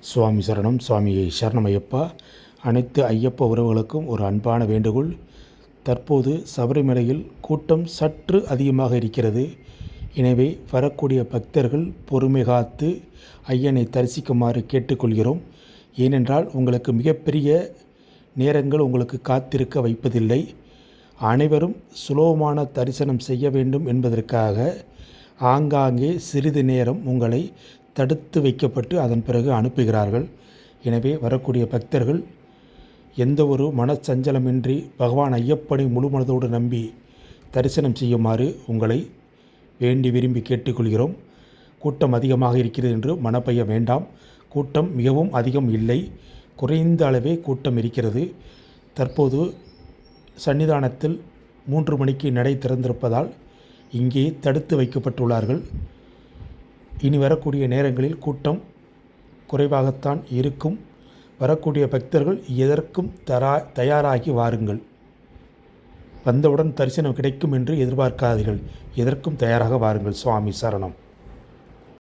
சுவாமி சரணம் சுவாமியை சரணம் ஐயப்பா அனைத்து ஐயப்ப உறவுகளுக்கும் ஒரு அன்பான வேண்டுகோள். தற்போது சபரிமலையில் கூட்டம் சற்று அதிகமாக இருக்கிறது. எனவே வரக்கூடிய பக்தர்கள் பொறுமை காத்து ஐயனை தரிசிக்குமாறு கேட்டுக்கொள்கிறோம். ஏனென்றால் உங்களுக்கு மிகப்பெரிய நேரங்கள் உங்களுக்கு காத்திருக்க வைப்பதில்லை. அனைவரும் சுலபமான தரிசனம் செய்ய வேண்டும் என்பதற்காக ஆங்காங்கே சிறிது நேரம் உங்களை தடுத்து வைக்கப்பட்டு அதன் பிறகு அனுப்புகிறார்கள். எனவே வரக்கூடிய பக்தர்கள் எந்த ஒரு மனச்சஞ்சலமின்றி பகவான் ஐயப்பனை முழு மனதோடு நம்பி தரிசனம் செய்யுமாறு உங்களை வேண்டி விரும்பி கேட்டுக்கொள்கிறோம். கூட்டம் அதிகமாக இருக்கிறது என்று மனப்பைய வேண்டாம். கூட்டம் மிகவும் அதிகம் இல்லை. குறைந்த அளவே கூட்டம் இருக்கிறது. தற்போது சன்னிதானத்தில் மூன்று மணிக்கு நடை திறந்திருப்பதால் இங்கே தடுத்து வைக்கப்பட்டுள்ளார்கள். இனி வரக்கூடிய நேரங்களில் கூட்டம் குறைவாகத்தான் இருக்கும். வரக்கூடிய பக்தர்கள் எதற்கும் தரா தயாராகி வாருங்கள். வந்தவுடன் தரிசனம் கிடைக்கும் என்று எதிர்பார்க்காதீர்கள். எதற்கும் தயாராக வாருங்கள். சுவாமி சரணம்.